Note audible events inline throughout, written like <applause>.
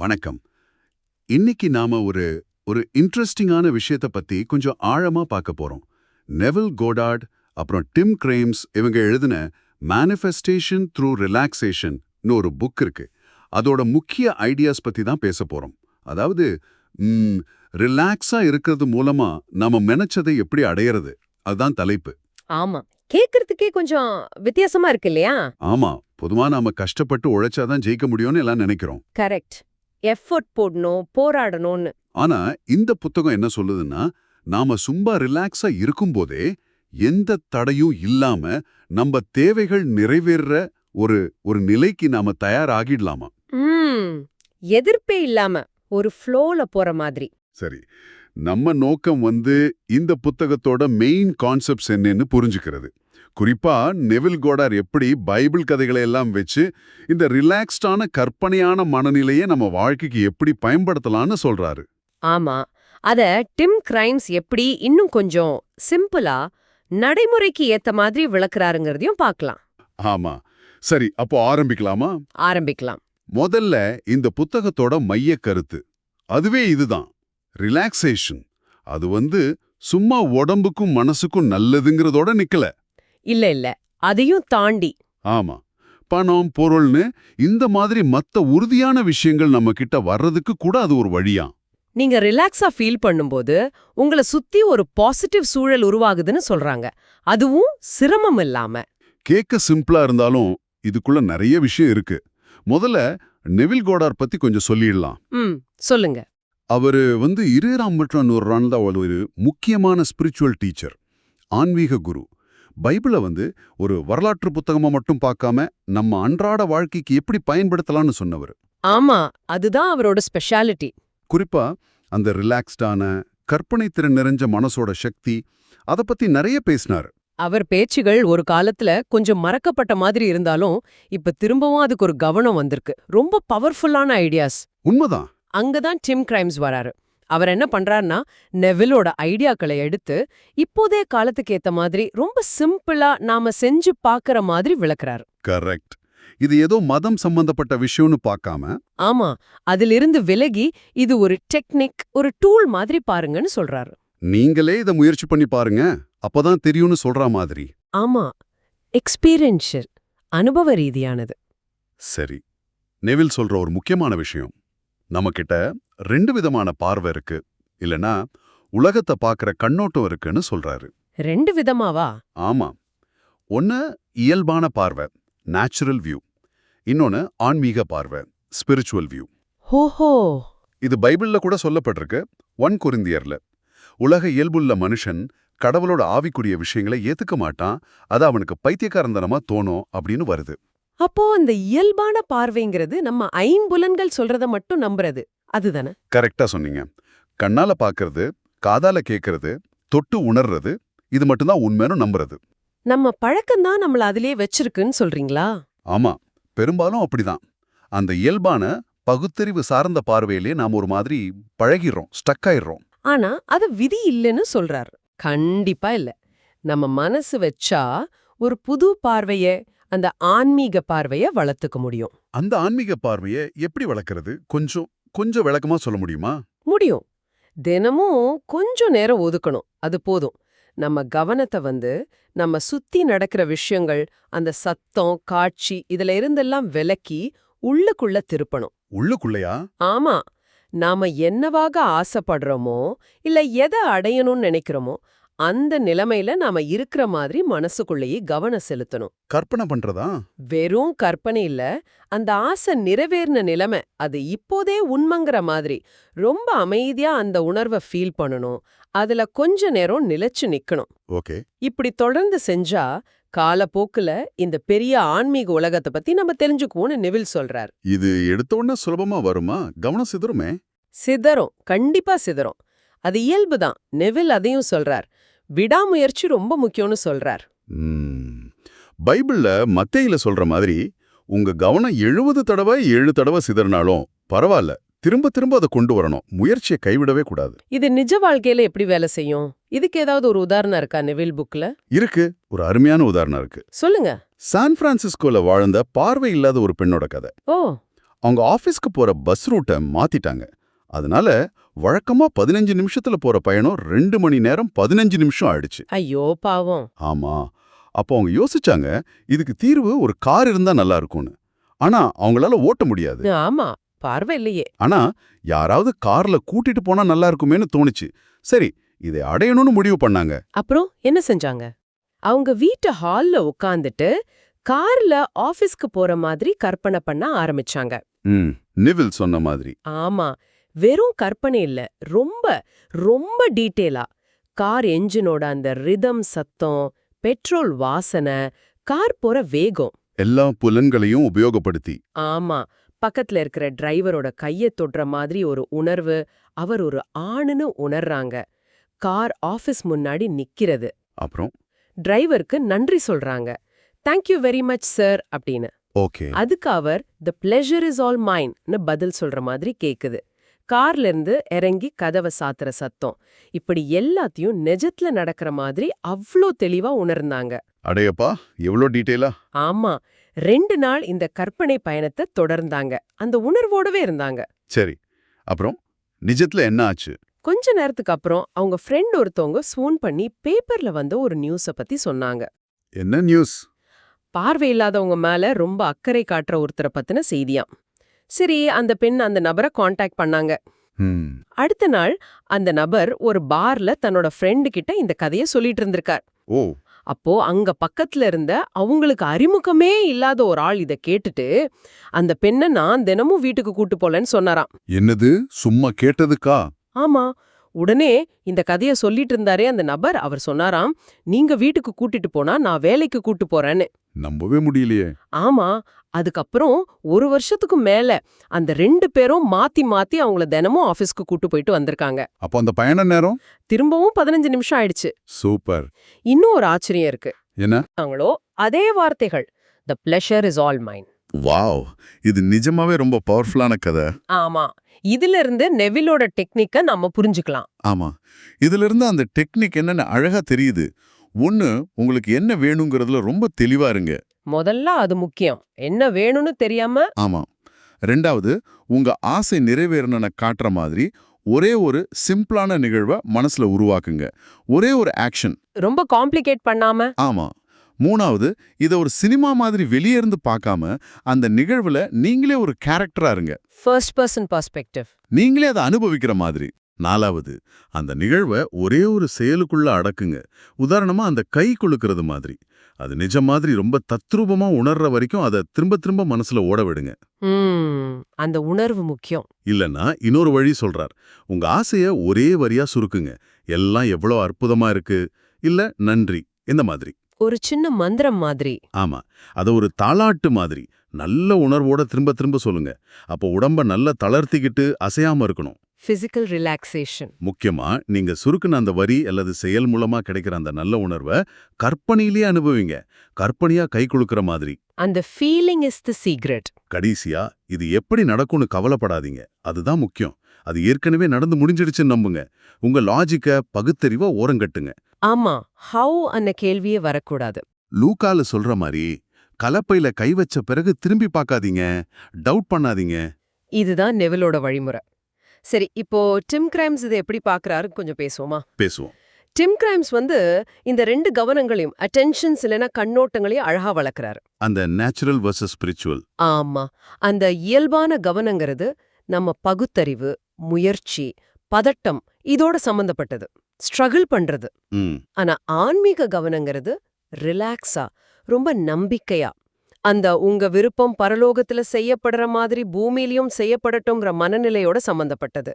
வணக்கம். இன்னைக்கு நாம ஒரு ஒரு இன்ட்ரெஸ்டிங்கான விஷயத்த பத்தி கொஞ்சம் ஆழமா பார்க்க போறோம். நெவில் கோடார்ட் அப்புறம் டிம் கிரேம்ஸ் இவங்க எழுதின மேனிஃபெஸ்டேஷன் த்ரூ ரிலாக்ஸேஷன் ஒரு புக் இருக்கு. அதோட முக்கிய ஐடியாஸ் பத்தி தான் பேச போறோம். அதாவது ரிலாக்ஸா இருக்கிறது மூலமா நாம நினைச்சதை எப்படி அடையறது? அதுதான் தலைப்பு. ஆமா. கேக்குறதுக்கே கொஞ்சம் வித்தியாசமா இருக்கு இல்லையா? ஆமா. பொதுவா நாம கஷ்டப்பட்டு உழைச்சாதான் ஜெயிக்க முடியும்னு எல்லாம் நினைக்கிறோம். கரெக்ட் எஃபோர்ட் போடணும் போராடணும்னு. ஆனா இந்த புத்தகம் என்ன சொல்லுதுன்னா நாம சும்மா ரிலாக்ஸா இருக்கும்போதே எந்த தடையும் இல்லாம நம்ம தேவைகள் நிறைவேற ஒரு ஒரு நிலைக்கு நாம தயாராகிடலாமா? ம் எதிர்ப்பே இல்லாம ஒரு ஃப்ளோல போற மாதிரி. சரி நம்ம நோக்கம் வந்து இந்த புத்தகத்தோட மெயின் கான்செப்ட்ஸ் என்னன்னு புரிஞ்சுக்கிறது. குறிப்பா நெவில் கோடார் எப்படி பைபிள் கதைகளை எல்லாம் வச்சு இந்த ரிலாக்ஸ்டான கற்பனையான மனநிலையை நம்ம வாழ்க்கைக்கு எப்படி பயன்படுத்தலாம்னு சொல்றாரு. ஆமா. அத டிம் கிரைம்ஸ் எப்படி இன்னும் கொஞ்சம் சிம்பிளா நடைமுறைக்கு ஏத்த மாதிரி விளக்குறாருங்கிறதையும் பார்க்கலாம். ஆமா. சரி அப்போ ஆரம்பிக்கலாமா? ஆரம்பிக்கலாம். முதல்ல இந்த புத்தகத்தோட மைய கருத்து. அதுவே இதுதான். ரிலாக்ஸேஷன் அது வந்து சும்மா உடம்புக்கும் மனசுக்கும் நல்லதுங்கிறதோட நிக்கல. இல்ல இல்ல. அதையும் தாண்டி. ஆமா. பணம் பொருள்னு இந்த மாதிரி மத்த உறுதியான விஷயங்கள் நம்ம கிட்ட வர்றதுக்கு கூட அது ஒரு வழியா? நீங்க ரிலாக்ஸா ஃபீல் பண்ணும்போது உங்களை சுத்தி ஒரு பாசிட்டிவ் சூழல் உருவாகுதுன்னு சொல்றாங்க. அதுவும் சிரமம் இல்லாம. கேட்க சிம்பிளா இருந்தாலும் இதுக்குள்ள நிறைய விஷயம் இருக்கு. முதல்ல நெவில் கோடார் பத்தி கொஞ்சம் சொல்லிடலாம். ம் சொல்லுங்க. அவரு வந்து இருபதாம் நூற்றாண்டுல ஒரு முக்கியமான ஸ்பிரிச்சுவல் டீச்சர் ஆன்மீக குரு. பைபிளை வந்து ஒரு வரலாற்று புத்தகமா மட்டும் பார்க்காம நம்ம அன்றாட வாழ்க்கைக்கு எப்படி பயன்படுத்தலாம்னு சொன்னவர். ஆமா அதுதான் அவரோட ஸ்பெஷாலிட்டி குறிப்பா அந்த ரிலாக்ஸ்டான கற்பனை திறன் நிறைஞ்ச மனசோட சக்தி அத பத்தி நிறைய பேசினார். அவர் பேச்சுகள் ஒரு காலத்துல கொஞ்சம் மறக்கப்பட்ட மாதிரி இருந்தாலும் இப்ப திரும்பவும் அதுக்கு ஒரு கவனம் வந்திருக்கு. ரொம்ப பவர்ஃபுல்லான ஐடியாஸ் உண்மைதான். அங்கதான் டிம் கிரைம்ஸ் வராரு. அவர் என்ன பண்றாருன்னா நெவிலோட ஐடியாக்களை எடுத்து இப்போதைய காலத்துக்கு ஏத்த மாதிரி ரொம்ப சிம்பிளா நாம செஞ்சு பாக்குற மாதிரி விளக்குறாரு. கரெக்ட். இது ஏதோ மதம் சம்பந்தப்பட்ட விஷயம்னு பார்க்காம? ஆமா. அதிலிருந்து விலகி இது ஒரு டெக்னிக் ஒரு டூல் மாதிரி பாருங்கன்னு சொல்றாரு. நீங்களே இதை முயற்சி பண்ணி பாருங்க. அப்பதான் தெரியும்னு சொல்ற மாதிரி. ஆமா. எக்ஸ்பீரியன்ஷியல் அனுபவ ரீதியானது. சரி. நெவில் சொல்ற ஒரு முக்கியமான விஷயம். நம்மகிட்ட ரெண்டு விதமான பார்வை இருக்கு. இல்லனா உலகத்தை பார்க்கற கண்ணோட்டம் இருக்குன்னு சொல்றாரு. ரெண்டு விதமாவா? ஆமா. ஒன்னு இயல்பான பார்வை நேச்சுரல் வியூ இன்னொன்னு ஆன்மீக பார்வை ஸ்பிரிச்சுவல் வியூ ஹோஹோ இது பைபிள்ல கூட சொல்லப்பட்டிருக்கு ஒன் குருந்தியர்ல. உலக இயல்புள்ள மனுஷன் கடவுளோட ஆவிக்குரிய விஷயங்களை ஏத்துக்க மாட்டான் அது அவனுக்கு பைத்தியக்காரந்தனமா தோணும் அப்படின்னு வருது. அப்போ அந்த இயல்பான பார்வைங்கிறது நம்ம ஐம்புலன்கள் சொல்றத மட்டும் நம்புறது. அதுதானே? கரெக்டா சொன்னீங்க. கண்ணால பாக்குறது காதால கேக்குறது தொட்டு உணர்றது இது மட்டும்தான் உண்மைன்னு நம்புறது. நம்ம பழக்கம்தான் நம்மள அதிலே வச்சிருக்குன்னு சொல்றீங்களா? ஆமா. பெரும்பாலும் அப்படிதான். அந்த இயல்பான பகுத்தறிவு சார்ந்த பார்வையிலே நாம் ஒரு மாதிரி பழகிடுறோம் ஸ்டக் ஆயிடுறோம். ஆனா அது விதி இல்லைன்னு சொல்றாரு. கண்டிப்பா இல்ல. நம்ம மனசு வச்சா ஒரு புது பார்வைய அந்த ஆன்மீக பார்வைய வளர்த்துக்க முடியும். அந்த ஆன்மீக பார்வையை எப்படி வளர்க்கறது? கொஞ்சம் கொஞ்சம் விளக்கமா சொல்ல முடியுமா? முடியும். தினமும் கொஞ்சம் நேரம் ஒதுக்கணும். அது போதும். நம்ம கவனத்தை வந்து நம்ம சுத்தி நடக்கிற விஷயங்கள் அந்த சத்தம் காட்சி இதுல இருந்தெல்லாம் விலக்கி உள்ளுக்குள்ள திருப்பணும். உள்ளுக்குள்ளையா? ஆமா. நாம என்னவாக ஆசைப்படுறோமோ இல்ல எதை அடையணும்னு நினைக்கிறோமோ அந்த நிலைமையில நாம இருக்கிற மாதிரி மனசுக்குள்ளேயே கவனம் செலுத்தணும். கற்பனை பண்றதா? வெறும் கற்பனை இல்ல அந்த ஆசை நிறைவேறின நிலைமை அது இப்போதே உண்மைங்கிற மாதிரி ரொம்ப அமைதியா அந்த உணர்வை ஃபீல் பண்ணணும். அதுல கொஞ்ச நேரம் நிலைச்சு நிக்கணும். ஓகே. இப்படி தொடர்ந்து செஞ்சா காலப்போக்குல இந்த பெரிய ஆன்மீக உலகத்தை பத்தி நம்ம தெரிஞ்சுக்குவோம்னு நெவில் சொல்றார். இது எடுத்த உடனே சுலபமா வருமா? கவனம் சிதறுமே? சிதறும் கண்டிப்பா சிதறும். அது இயல்புதான். நெவில் அதையும் சொல்றார். விடாமுயற்சி ரொம்ப முக்கியம்னு சொல்றார். பைபிள்ல மத்தேயில சொல்ற மாதிரி உங்க கவனம் எழுபது தடவை ஏழு தடவை சிதறினாலும் பரவாயில்ல. திரும்ப திரும்ப அதை கொண்டு வரணும். முயற்சியை கைவிடவே கூடாது. இது நிஜ வாழ்க்கையில எப்படி வேலை செய்யும்? இதுக்கு ஏதாவது ஒரு உதாரணம் இருக்கா நெவில் புக்ல? இருக்கு. ஒரு அருமையான உதாரணம் இருக்கு. சொல்லுங்க. சான் பிரான்சிஸ்கோல வாழ்ந்த பார்வை இல்லாத ஒரு பெண்ணோட கதை. ஓ. அவங்க ஆபீஸ்க்கு போற பஸ் ரூட்டை மாத்திட்டாங்க. அதனால வழக்கமா பதினஞ்சு நிமிஷத்துல போற பயணம் ரெண்டு மணி நேரம் பதினஞ்சு நிமிஷம் ஆயிடுச்சு. ஐயோ பாவம். ஆமா. அப்போ அவங்க யோசிச்சாங்க இதுக்கு தீர்வு ஒரு கார் இருந்தா நல்லா இருக்கும்னு. ஆனா அவங்களால ஓட்ட முடியாது. ஆமா பார்வை இல்லையே. ஆனா யாராவது கார்ல கூட்டிட்டு போனா நல்லா இருக்குமேன்னு தோணுச்சு. சரி இதை அடையணும்னு முடிவு பண்ணாங்க. அப்புறம் என்ன செஞ்சாங்க? அவங்க வீட்டு ஹால்ல உட்காந்துட்டு கார்ல ஆபீஸ்க்கு போற மாதிரி கற்பனை பண்ண ஆரம்பிச்சாங்க. ம் நிவில் சொன்ன மாதிரி. ஆமா. வெறும் கற்பனை இல்ல ரொம்ப ரொம்ப டீட்டெயிலா. கார் என்ஜினோட அந்த ரிதம் சத்தம் பெட்ரோல் வாசனை கார் போற வேகம். எல்லா புலன்களையும் உபயோகப்படுத்தி. ஆமா பக்கத்துல இருக்கிற டிரைவரோட கைய தொடுற மாதிரி ஒரு உணர்வு அவர் ஒரு ஆணுன்னு உணர்றாங்க. கார் ஆபீஸ் முன்னாடி நிக்கிறது. அப்புறம்? டிரைவருக்கு நன்றி சொல்றாங்க. Thank you very much sir அப்படின்னு. ஓகே. அதுக்கு அவர் த பிளெஷர் இஸ் ஆல் மைன்னு பதில் சொல்ற மாதிரி கேக்குது. கார்ல இருந்து இறங்கி கதவை சாத்துற சத்தம். இப்படி எல்லாத்தையும் நெஜத்துல நடக்கிற மாதிரி அவ்ளோ தெளிவா உணர்ந்தாங்க. அடையப்பா எவ்வளோ டீட்டெயிலா? ஆமா ரெண்டு நாள் இந்த கற்பனை பயணத்தை தொடர்ந்தாங்க. அந்த உணர்வோடவே இருந்தாங்க. சரி அப்புறம் நிஜத்துல என்ன ஆச்சு? கொஞ்ச நேரத்துக்கு அப்புறம் அவங்க ஃப்ரெண்ட் ஒருத்தவங்க ஸ்வூன் பண்ணி பேப்பர்ல வந்த ஒரு நியூஸ பத்தி சொன்னாங்க. என்ன நியூஸ் பார்வை இல்லாதவங்க மேல ரொம்ப அக்கறை காட்டுற ஒருத்தரை பத்தின செய்தியாம். சரி அந்த பெண் அந்த நபரை காண்டாக்ட் பண்ணாங்க. அடுத்த நாள் அந்த நபர் ஒரு பார்ல தன்னோட ஃப்ரெண்டு கிட்ட இந்த கதைய சொல்லிட்டு இருந்திருக்கார். ஓ. அப்போ அங்க பக்கத்துல இருந்த அவங்களுக்கு அறிமுகமே இல்லாத ஒரு ஆள் இத கேட்டுட்டு அந்த பெண்ணை நான் தினமும் வீட்டுக்கு கூட்டு போலன்னு சொன்னாராம். என்னது? சும்மா கேட்டதுக்கா? ஆமா. உடனே இந்த கதைய சொல்லிட்டு இருந்தாரே அந்த நபர் அவர் சொன்னாராம் நீங்க வீட்டுக்கு கூட்டிட்டு போனா நான் வேலைக்கு கூட்டு போறேன்னு. நம்பவே முடியலையே. ஆமா. அதுக்கப்புறம் ஒரு வருஷத்துக்கு மேல அந்த ரெண்டு பேரும் மாத்தி மாத்தி அவங்கள தினமும் ஆபீஸ்க்கு கூட்டு போயிட்டு வந்திருக்காங்க. அப்போ அந்த பயண நேரம்? திரும்பவும் பதினஞ்சு நிமிஷம் ஆயிடுச்சு. சூப்பர். இன்னும் ஒரு ஆச்சரியம் இருக்கு. என்ன? அவங்களோ அதே வார்த்தைகள் the pleasure is all mine wow! இது நிஜமாவே ரொம்ப பவர்ஃபுல்லான கதை. ஆமா. இதுல இருந்து நெவிலோட டெக்னிக்க நம்ம புரிஞ்சுக்கலாம். ஆமா. இதுல இருந்து அந்த டெக்னிக் என்னன்னு அழகா தெரியுது. ஒண்ணு உங்களுக்கு என்ன வேணுங்கிறதுல ரொம்ப தெளிவா இருங்க. முதல்ல அது முக்கியம். என்ன வேணும்னு தெரியாம? ஆமா ரெண்டாவது உங்க ஆசை நிறைவேறணும்னு காட்டுற மாதிரி ஒரே ஒரு சிம்பிளான நிகழ்வை மனசுல உருவாக்குங்க. ஒரே ஒரு ஆக்ஷன். ரொம்ப காம்ப்ளிகேட் பண்ணாம? ஆமா. மூணாவது இதை ஒரு சினிமா மாதிரி வெளியே இருந்து பார்க்காம அந்த நிகழ்வுல நீங்களே ஒரு கேரக்டரா இருங்க. ஃபர்ஸ்ட் பர்சன் பர்ஸ்பெக்டிவ் நீங்களே அதை அனுபவிக்கிற மாதிரி. நாலாவது அந்த நிகழ்வை ஒரே ஒரு செயலுக்குள்ள அடக்குங்க. உதாரணமா அந்த கை குலுக்கிறது மாதிரி. அது நிஜ மாதிரி ரொம்ப தத்ரூபமா உணர்ற வரைக்கும் அதை திரும்ப திரும்ப மனசுல ஓட விடுங்க. அந்த உணர்வு முக்கியம். இல்லனா இன்னொரு வழி சொல்றார். உங்க ஆசைய ஒரே வரியா சுருக்குங்க. எல்லாம் எவ்வளோ அற்புதமா இருக்கு. இல்ல நன்றி. இந்த மாதிரி. ஒரு சின்ன மந்திரம் மாதிரி. ஆமா. அத ஒரு தாலாட்டு மாதிரி. நல்ல உணர்வோட திரும்ப திரும்ப சொல்லுங்க. அப்போ உடம்ப நல்லா தளர்த்திக்கிட்டு அசையாம இருக்கணும். பிசிக்கல் ரிலாக்ஸேஷன் முக்கியமா நீங்க சுருக்குன அந்த வரி அல்லது செயல் மூலமா கிடைக்கிற அந்த நல்ல உணர்வை கற்பனையிலேயே அனுபவிங்க. கற்பனையா கை குலுக்கிற மாதிரி. அந்த ஃபீலிங் இஸ் தி சீக்ரெட் கடைசியா இது எப்படி நடக்கும்னு கவலைப்படாதீங்க. அதுதான் முக்கியம். அது ஏற்கனவே நடந்து முடிஞ்சிடுச்சுன்னு நம்புங்க. உங்க லாஜிக்க பகுத்தறிவா ஓரங்கட்டுங்க. ஆமா ஹவு அன்ன கேள்வியே வரக்கூடாது. லூக்கால சொல்ற மாதிரி கலப்பையில கை வச்ச பிறகு திரும்பி பார்க்காதீங்க. டவுட் பண்ணாதீங்க. இதுதான் நெவலோட வழிமுறை. சரி இப்போ டிம் கிரைம்ஸ் இதை எப்படி பார்க்கறாரு கொஞ்சம் பேசுவோமா? பேசுவோம். டிம் கிரைம்ஸ் வந்து இந்த ரெண்டு கவனங்களையும் அட்டென்ஷன்ஸ் இல்லைன்னா கண்ணோட்டங்களையும் அழகா வளர்க்கறாரு. அந்த நேச்சுரல் வர்சஸ் ஸ்பிரிச்சுவல் ஆமா. அந்த இயல்பான கவனங்கிறது நம்ம பகுத்தறிவு முயற்சி பதட்டம் இதோட சம்பந்தப்பட்டது. ஸ்ட்ரகிள் பண்றது. ஆனா ஆன்மீக கவனங்கிறது ரிலாக்ஸா ரொம்ப நம்பிக்கையா அந்த உங்க விருப்பம் பரலோகத்துல செய்யப்படுற மாதிரி பூமியிலயும் செய்யப்படட்டும்ங்கிற மனநிலையோட சம்பந்தப்பட்டது.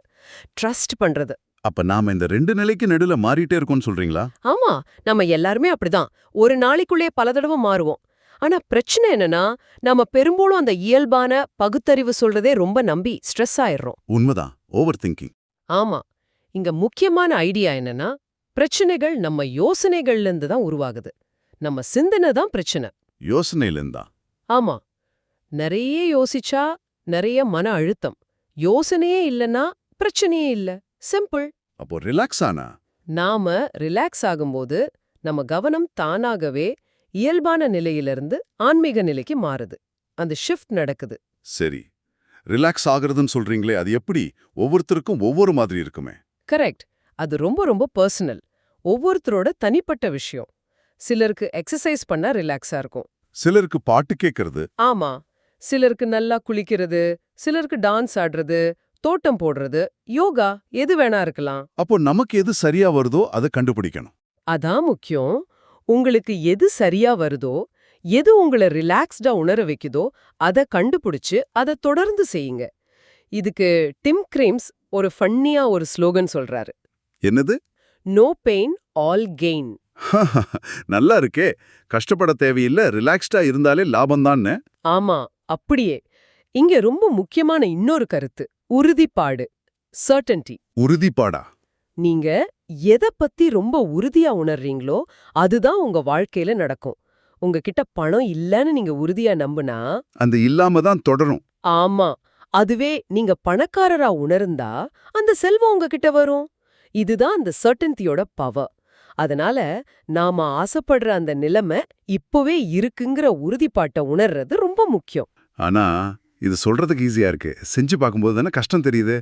ட்ரஸ்ட் பண்றது. அப்ப நாம இந்த ரெண்டு நிலைக்கு நடுவுல மாறிட்டே இருக்கோம்னு சொல்றீங்களா? ஆமா நம்ம எல்லாருமே அப்படிதான். ஒரு நாளைக்குள்ளே பல தடவை மாறுவோம். ஆனா பிரச்சனை என்னன்னா நம்ம பெரும்பாலும் அந்த இயல்பான பகுத்தறிவு சொல்றதே ரொம்ப நம்பி ஸ்ட்ரெஸ் ஆயிடுறோம். உண்மைதான். ஓவர் திங்கிங் ஆமா. இங்க முக்கியமான ஐடியா என்னன்னா பிரச்சனைகள் நம்ம யோசனைகள்ல இருந்து தான் உருவாகுது. நம்ம சிந்தனை தான் பிரச்சனை. யோசனையில இருந்தா? ஆமா. நிறைய யோசிச்சா நிறைய மன அழுத்தம். யோசனையே இல்லனா பிரச்சனையே இல்ல. சிம்பிள். அப்போ ரிலாக்ஸ் ஆனா? நாம ரிலாக்ஸ் ஆகும்போது நம்ம கவனம் தானாகவே இயல்பான நிலையிலிருந்து ஆன்மீக நிலைக்கு மாறுது. அந்த ஷிஃப்ட் நடக்குது. சரி. ரிலாக்ஸ் ஆகுறதுன்னு சொல்றீங்களே அது எப்படி? ஒவ்வொருத்தருக்கும் ஒவ்வொரு மாதிரி இருக்குமே. கரெக்ட். அது ரொம்ப ரொம்ப பர்சனல். ஒவ்வொருத்தரோட தனிப்பட்ட விஷயம். சிலருக்கு எக்ஸசைஸ் பண்ணா ரிலாக்ஸா இருக்கும். சிலருக்கு பாட்டு கேட்கறது ஆமா. சிலருக்கு நல்லா குளிக்கிறது சிலருக்கு டான்ஸ் ஆடுறது தோட்டம் போடுறது யோகா எது வேணா இருக்கலாம். அப்போ நமக்கு எது சரியா வருதோ அதை கண்டுபிடிக்கணும். அதான் முக்கியம். உங்களுக்கு எது சரியா வருதோ எது உங்களை ரிலாக்ஸ்டா உணர வைக்குதோ அத கண்டுபிடிச்சு அதை தொடர்ந்து செய்யுங்க. இதுக்கு டிம் கிரேம்ஸ் ஒரு ஃபன்னியா ஒரு ஸ்லோகன் சொல்றாரு. என்னது? நோ பெயின் ஆல் கெயின் <laughs> நல்லா இருக்கே. கஷ்டப்பட தேவையில்ல ரிலாக்ஸ்டா இருந்தாலே லாபம்தான்னு. ஆமா அப்படியே. இங்க ரொம்ப முக்கியமான இன்னொரு கருத்து உறுதிப்பாடு சர்டன்டி உறுதிப்பாடா? நீங்க எத பத்தி ரொம்ப உறுதியா உணர்றீங்களோ அதுதான் உங்க வாழ்க்கையில நடக்கும். உங்ககிட்ட பணம் இல்லன்னு நீங்க உறுதியா நம்புனா அந்த இல்லாம தான் தொடரும். ஆமா அதுவே நீங்க பணக்காரரா உணர்ந்தா அந்த செல்வம் உங்ககிட்ட வரும். இதுதான் அந்த சர்டன்டியோட பவர் அதனால நாம ஆசைப்படுற அந்த நிலைமை இப்பவே இருக்குங்கிற உறுதிப்பாட்டை உணர்றது ரொம்ப முக்கியம். ஆனா இது சொல்றதுக்கு ஈஸியா இருக்கு. செஞ்சு பார்க்கும்போது தானே கஷ்டம் தெரியுது.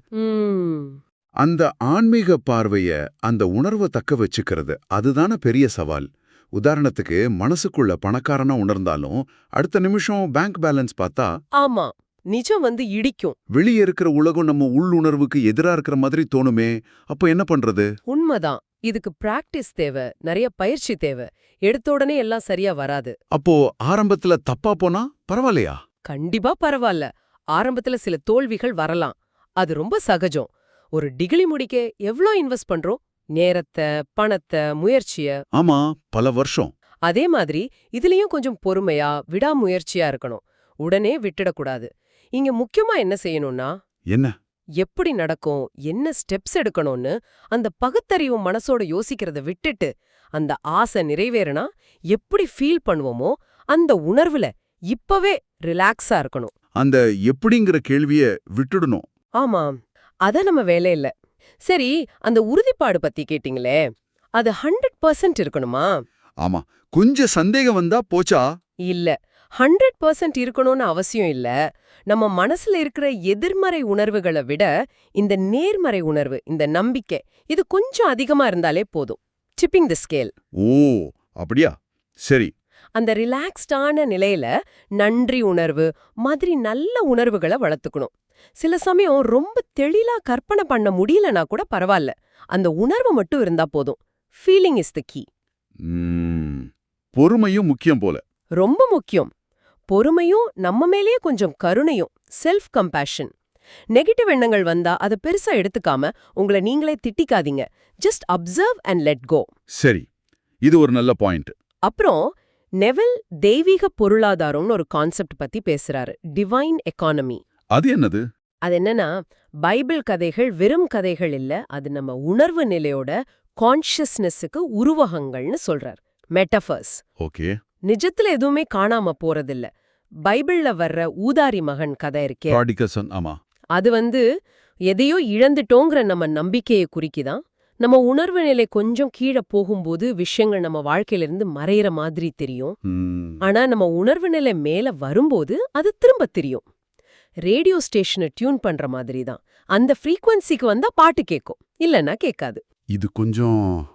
அந்த ஆன்மீக பார்வைய அந்த உணர்வை தக்க வச்சுக்கிறது அதுதானே பெரிய சவால். உதாரணத்துக்கு மனசுக்குள்ள பணக்காரனா உணர்ந்தாலும் அடுத்த நிமிஷம் பேங்க் பேலன்ஸ் பார்த்தா ஆமா. நிஜம் வந்து இடிக்கும். வெளியே இருக்கிற உலகம் நம்ம உள்ளுணர்வுக்கு எதிரா இருக்கிற மாதிரி தோணுமே அப்ப என்ன பண்றது? உண்மைதான். இதுக்கு பிராக்டிஸ் தேவை நிறைய பயிற்சி தேவை. எடுத்த உடனே எல்லாம் சரியா வராது. அப்போ ஆரம்பத்துல தப்பா போனா பரவாயில்லையா? கண்டிப்பா பரவாயில்ல. ஆரம்பத்துல சில தோல்விகள் வரலாம். அது ரொம்ப சகஜம். ஒரு டிகிரி முடிக்க எவ்ளோ இன்வெஸ்ட் பண்றோம்? நேரத்தை பணத்தை முயற்சிய. ஆமா பல வருஷம். அதே மாதிரி இதுலயும் கொஞ்சம் பொறுமையா விடாமுயற்சியா இருக்கணும். உடனே விட்டுடக்கூடாது. இங்க முக்கியமா என்ன செய்யணும்னா என்ன? எப்படி நடக்கும் என்ன ஸ்டெப்ஸ் எடுக்கணும்னு அந்த பகுத்தறிவு மனசோட யோசிக்கிறத விட்டுட்டு அந்த ஆசை நிறைவேறினா எப்படி ஃபீல் பண்ணுவோமோ அந்த உணர்வுல இப்பவே ரிலாக்ஸா இருக்கணும். அந்த எப்படிங்கிற கேள்விய விட்டுடணும். ஆமாம் அத நம்ம வேலை இல்ல. சரி அந்த உறுதிப்பாடு பத்தி கேட்டீங்களே அது ஹண்ட்ரட் பர்சன்ட் இருக்கணுமா? ஆமா. கொஞ்சம் சந்தேகம் வந்தா போச்சா? இல்ல. ஹண்ட்ரட் பர்சன்ட் இருக்கணும்னு அவசியம் இல்ல. நம்ம மனசுல இருக்கிற எதிர்மறை உணர்வுகளை விட இந்த நேர்மறை உணர்வு இந்த நம்பிக்கை இது கொஞ்சம் அதிகமா இருந்தாலே போதும். டிப்பிங் தி ஸ்கேல் ஓ அப்படியா? சரி. அந்த ரிலாக்ஸ்டான நிலையில நன்றி உணர்வு மாதிரி நல்ல உணர்வுகளை வளர்த்துக்கணும். சில சமயம் ரொம்ப தெளிலா கற்பனை பண்ண முடியலனா கூட பரவாயில்ல அந்த உணர்வு மட்டும் இருந்தா போதும். ஃபீலிங் இஸ் த கீ பொறுமையும் முக்கியம் போல. ரொம்ப முக்கியம். பொறுமையும் நம்ம மேலேயே கொஞ்சம் கருணையும் செல்ஃப் கம்பேஷன் நெகட்டிவ் எண்ணங்கள் வந்தா அதை பெருசா எடுத்துக்காம உங்களை நீங்களே திட்டிக்காதீங்க. Just observe and let go சரி இது ஒரு நல்ல பாயிண்ட் அப்புறம் நெவல் தெய்வீக பொருளாதாரம்னு ஒரு கான்செப்ட் பத்தி பேசுறாரு. டிவைன் எக்கானமி அது என்னது? அது என்னன்னா பைபிள் கதைகள் வெறும் கதைகள் இல்ல அது நம்ம உணர்வு நிலையோட கான்ஷியஸ்னஸுக்கு உருவகங்கள்னு சொல்றார். Metaphors okay. நிஜத்துல எதுவுமே காணாம போறதில்ல. பைபிள்ல வர்ற ஊதாரி மகன் கதை இருக்கே. அது வந்து எதையோ இழந்துட்டோங்கிற நம்ம நம்பிக்கையை குறிக்குதான். நம்ம உணர்வு நிலை கொஞ்சம் கீழே போகும்போது விஷயங்கள் நம்ம வாழ்க்கையில இருந்து மறையிற மாதிரி தெரியும். ஆனா நம்ம உணர்வு நிலை மேல வரும்போது அது திரும்ப தெரியும். ரேடியோ ஸ்டேஷனை டியூன் பண்ற மாதிரி தான் அந்த ஃப்ரீக்வன்சிக்கு வந்தா பாட்டு கேட்கும் இல்லனா கேட்காது. இது கொஞ்சம்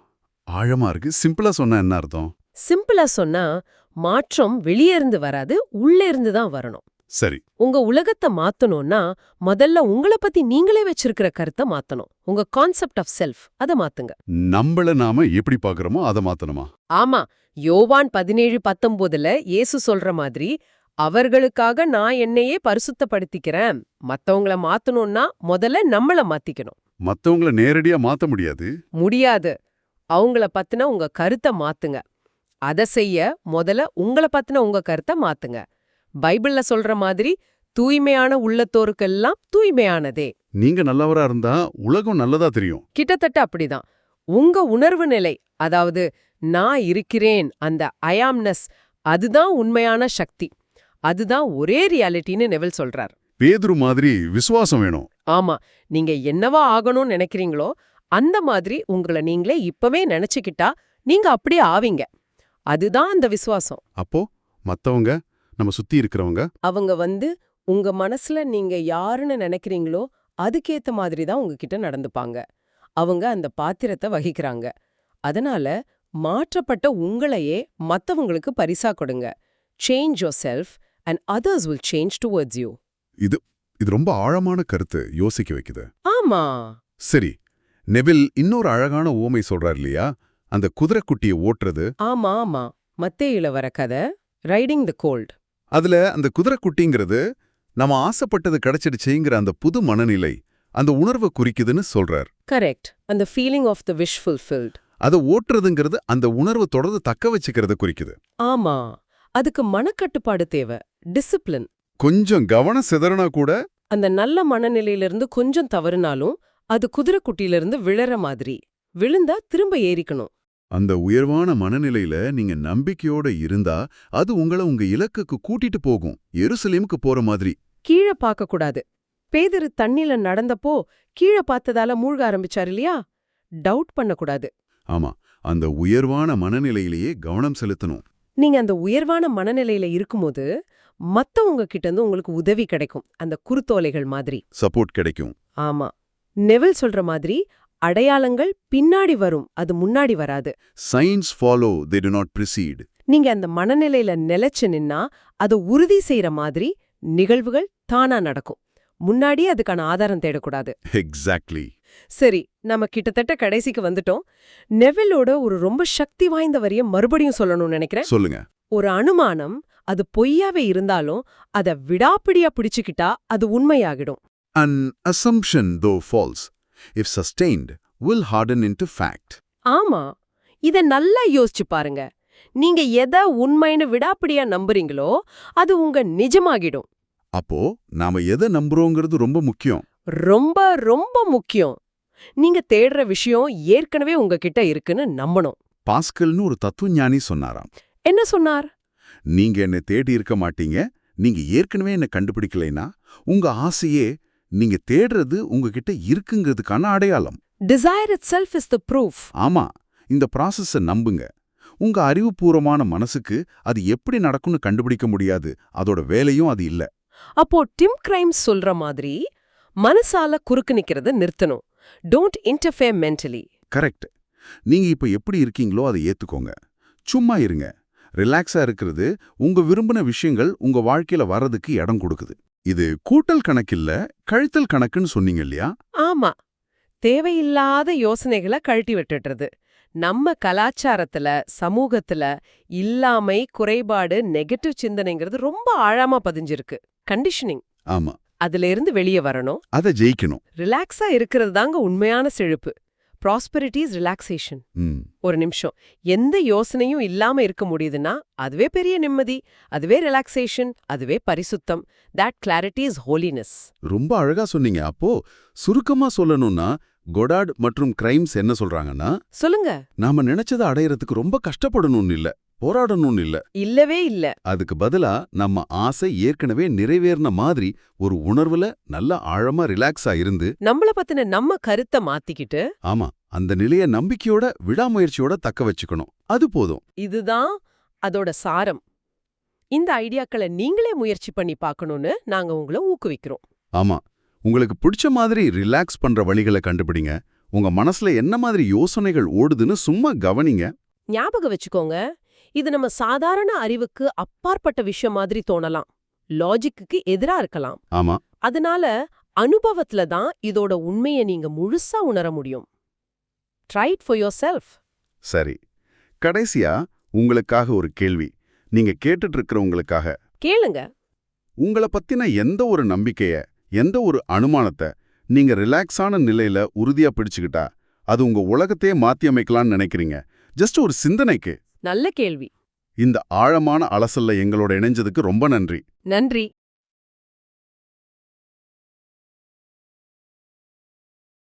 ஆழமா இருக்கு. சிம்பிளா சொன்னா என்ன அர்த்தம்? சிம்பிளா சொன்னா மாற்றம் வெளியே இருந்து வராது உள்ளே இருந்து தான் வரணும். சரி. உங்க உலகத்தை மாத்தணும்னா முதல்ல உங்கள பத்தி நீங்களே வச்சிருக்கிற கருத்தை மாத்தணும். உங்க கான்செப்ட் ஆஃப் செல்ஃப் அதை மாத்துங்க. நம்மள நாம எப்படி பாக்குறோமோ அதை மாத்தணுமா? ஆமா. யோவான் பதினேழு பத்தொன்பதுல இயேசு சொல்ற மாதிரி அவர்களுக்காக நான் என்னையே பரிசுத்தப்படுத்திக்கிறேன். மத்தவங்கள மாத்தணும்னா முதல்ல நம்மள மாத்திக்கணும். மத்தவங்கள நேரடியா மாத்த முடியாது? முடியாது. அவங்கள பத்தின உங்க கருத்தை மாத்துங்க. அத செய்ய முதல்ல உங்கள பத்தின உங்க கருத்தை மாத்துங்க. பைபிள்ல சொல்ற மாதிரி தூய்மையான உள்ளத்தோருக்கெல்லாம் தூய்மையானதே. நீங்க நல்லவரா இருந்தா உலகம் நல்லதா தெரியும். கிட்டத்தட்ட அப்படிதான். உங்க உணர்வு நிலை அதாவது நான் இருக்கிறேன் அந்த அயாம்னஸ் அதுதான் உண்மையான சக்தி. அதுதான் ஒரே ரியாலிட்டின்னு நெவல் சொல்றார். பேதுரு மாதிரி விசுவாசம் வேணும். ஆமா நீங்க என்னவா ஆகணும்னு நினைக்கிறீங்களோ அந்த மாதிரி உங்களை நீங்களே இப்பவே நினைச்சுக்கிட்டா நீங்க அப்படியே ஆவீங்க. அதுதான் அந்த விசுவாசம். அப்போ மத்தவங்க நம்ம சுத்தி இருக்கிறவங்க? அவங்க வந்து உங்க மனசுல நீங்க யாருன்னு நினைக்கிறீங்களோ அதுக்கேத்த மாதிரி தான் உங்ககிட்ட நடந்துப்பாங்க. அவங்க அந்த பாத்திரத்தை வகிக்கிறாங்க. அதனால மாற்றப்பட்ட உங்களையே மத்தவங்களுக்கு பரிசா கொடுங்க. Change yourself and others will change towards you இது இது ரொம்ப ஆழமான கருத்து யோசிக்க வைக்குது. ஆமா. சரி நெவில் இன்னொரு அழகான ஓமை சொல்றார் இல்லையா? அந்த குதிரைக்குட்டியை ஓட்டுறது. ஆமா ஆமா. மத்தேயில வர கதை. ரைடிங் த கோல்ட் அதுல அந்த குதிரைக்குட்டிங்கிறது நம்ம ஆசைப்பட்டது கிடைச்சிடுச்சுங்கிற அந்த புது மனநிலை அந்த உணர்வை குறிக்குதுன்னு சொல்றார். கரெக்ட் அந்த feeling of the wish fulfilled அதை ஓட்டுறதுங்கிறது அந்த உணர்வு தொடர்ந்து தக்க வச்சுக்கிறத குறிக்குது. ஆமா. அதுக்கு மனக்கட்டுப்பாடு தேவை. டிசிப்ளின் கொஞ்சம் கவனம் சிதறனா கூட அந்த நல்ல மனநிலையிலிருந்து கொஞ்சம் தவறுனாலும் அது குதிரைக்குட்டியிலிருந்து விழற மாதிரி. விழுந்தா திரும்ப ஏறிக்கணும். அந்த உயர்வான மனநிலையில நீங்க நம்பிக்கையோட இருந்தா அது உங்களை உங்க இலக்குக்கு கூட்டிட்டு போகும். எருசலேமுக்கு போற மாதிரி. கீழே பார்க்க கூடாது. பேதரு தண்ணில நடந்தப்போ கீழே பார்த்ததால மூழ்க ஆரம்பிச்சார் இல்லையா? டவுட் பண்ணக்கூடாது ஆமா. அந்த உயர்வான மனநிலையிலேயே கவனம் செலுத்தணும். நீங்க அந்த உயர்வான மனநிலையில இருக்கும்போது மத்தவங்க கிட்ட இருந்து உங்களுக்கு உதவி கிடைக்கும். அந்த குருத்தோலைகள் மாதிரி. சப்போர்ட் கிடைக்கும். ஆமா. நெவில் சொல்ற மாதிரி அடையாளங்கள் பின்னாடி வரும் அது முன்னாடி வராது. Science follow they do not precede நீங்க அந்த மனநிலையில நிலைச்சு நின்னா அதை உறுதி செய்யற மாதிரி நிகழ்வுகள் தானா நடக்கும். முன்னாடியே அதுக்கான ஆதாரம் தேடக்கூடாது. எக்ஸாக்ட்லி சரி நம்ம கிட்டத்தட்ட கடைசிக்கு வந்துட்டோம். நெவிலோட ஒரு ரொம்ப சக்தி வாய்ந்த வரிய மறுபடியும் சொல்லணும்னு நினைக்கிறேன். சொல்லுங்க. ஒரு அனுமானம் அது பொய்யாவே இருந்தாலும் அத விடாப்பிடியா பிடிச்சுக்கிட்டா அது உண்மையாகிடும். An assumption, though false, if sustained, will harden into fact. ஆமா. இத நல்லா யோசிச்சு பாருங்க. நீங்க எதை உண்மைன்னு விடாப்பிடியா நம்புறீங்களோ அது உங்க நிஜமாகிடும். அப்போ நாம எதை நம்புறோங்கிறது ரொம்ப முக்கியம். ரொம்ப ரொம்ப முக்கியம். நீங்க தேடுற விஷயம் ஏற்கனவே உங்ககிட்ட இருக்குன்னு நம்பணும். பாஸ்கல்னு ஒரு தத்துவஞானி சொன்னாராம். என்ன சொன்னார்? நீங்க என்ன தேடி இருக்க மாட்டீங்க. நீங்க ஏற்கனவே என்ன கண்டுபிடிக்கலைனா உங்க ஆசையே நீங்க தேடுறது உங்ககிட்ட இருக்குங்கிறதுக்கான அடையாளம். Desire itself is the proof ஆமா இந்த ப்ராசஸ நம்புங்க. உங்க அறிவுபூர்வமான மனசுக்கு அது எப்படி நடக்கும்னு கண்டுபிடிக்க முடியாது. அதோட வேலையும் அது இல்ல. அப்போ டிம் கிரைம்ஸ் சொல்ற மாதிரி மனசால குறுக்கு நிக்கிறத நிறுத்தணும். டோன்ட் இன்டர்ஃபேர் மென்டலி கரெக்ட் நீங்க இப்ப எப்படி இருக்கீங்களோ அதை ஏத்துக்கோங்க. சும்மா இருங்க. ரிலாக்ஸா இருக்கிறது உங்க விரும்பின விஷயங்கள் உங்க வாழ்க்கையில வர்றதுக்கு இடம் கொடுக்குது. இது கூட்டல் கணக்கில்ல கழித்தல் கணக்குன்னு சொன்னீங்க இல்லையா? ஆமா. தேவையில்லாத யோசனைகளை கழட்டி விட்டுடுறது. நம்ம கலாச்சாரத்துல சமூகத்துல இல்லாமை குறைபாடு நெகட்டிவ் சிந்தனைங்கிறது ரொம்ப ஆழமா பதிஞ்சிருக்கு. கண்டிஷனிங் ஆமா. அதுல இருந்து வெளியே வரணும். அதை ஜெயிக்கணும். ரிலாக்ஸா இருக்கிறது தாங்க உண்மையான செழிப்பு. ப்ராஸ்பெரிட்டி இஸ் ரிலாக்ஸேஷன் ஒரு நிமிஷம். எந்த யோசனையும் இல்லாம இருக்க முடியுதுன்னா அதுவே பெரிய நிம்மதி அதுவே ரிலாக்ஸேஷன் அதுவே பரிசுத்தம். தட் கிளாரிட்டி இஸ் ஹோலினஸ் ரொம்ப அழகா சொன்னீங்க. அப்போ சுருக்கமா சொல்லணும்னா கொடாட் மற்றும் கிரைம்ஸ் என்ன சொல்றாங்கன்னா சொல்லுங்க. நாம நினைச்சதை அடையறதுக்கு ரொம்ப கஷ்டப்படணும்னு இல்ல. போராடணும்னு இல்ல. இல்லவே இல்ல. அதுக்கு பதிலா நம்ம ஆசை ஏற்கனவே நிறைவேறின மாதிரி ஒரு உணர்வுல நல்ல ஆழமா ரிலாக்ஸா இருந்து நம்மள பத்தின நம்ம கருத்தை மாத்திக்கிட்டு ஆமா அந்த நிலைய நம்பிக்கையோட விடாமுயற்சியோட தக்க வச்சுக்கணும். அது போதும். இதுதான் அதோட சாரம். இந்த ஐடியாக்களை நீங்களே முயற்சி பண்ணி பார்க்கணும்னு நாங்க உங்களை ஊக்குவிக்கிறோம். ஆமா உங்களுக்கு பிடிச்ச மாதிரி ரிலாக்ஸ் பண்ற வழிகளை கண்டுபிடிங்க. உங்க மனசுல என்ன மாதிரி யோசனைகள் ஓடுதுன்னு சும்மா கவனிங்க. ஞாபகம் வச்சுக்கோங்க இது நம்ம சாதாரண அறிவுக்கு அப்பாற்பட்ட விஷயம் மாதிரி தோணலாம். லாஜிக்குக்கு எதிரா இருக்கலாம். ஆமா. அதனால அனுபவத்துல தான் இதோட உண்மையை நீங்க முழுசா உணர முடியும். Try it for yourself சரி. கடைசியா உங்களுக்காக ஒரு கேள்வி. நீங்க கேட்டுட்டு இருக்கிறவங்களுக்காக கேளுங்க. உங்கள பத்தின எந்த ஒரு நம்பிக்கைய எந்த ஒரு அனுமானத்தை நீங்க ரிலாக்ஸான நிலையில உறுதியா பிடிச்சுக்கிட்டா அது உங்க உலகத்தையே மாத்தி அமைக்கலாம்னு நினைக்கிறீங்க. ஜஸ்ட் ஒரு சிந்தனைக்கு. நல்ல கேள்வி. இந்த ஆழமான அலசல்ல எங்களோட இணைஞ்சதுக்கு ரொம்ப நன்றி. நன்றி.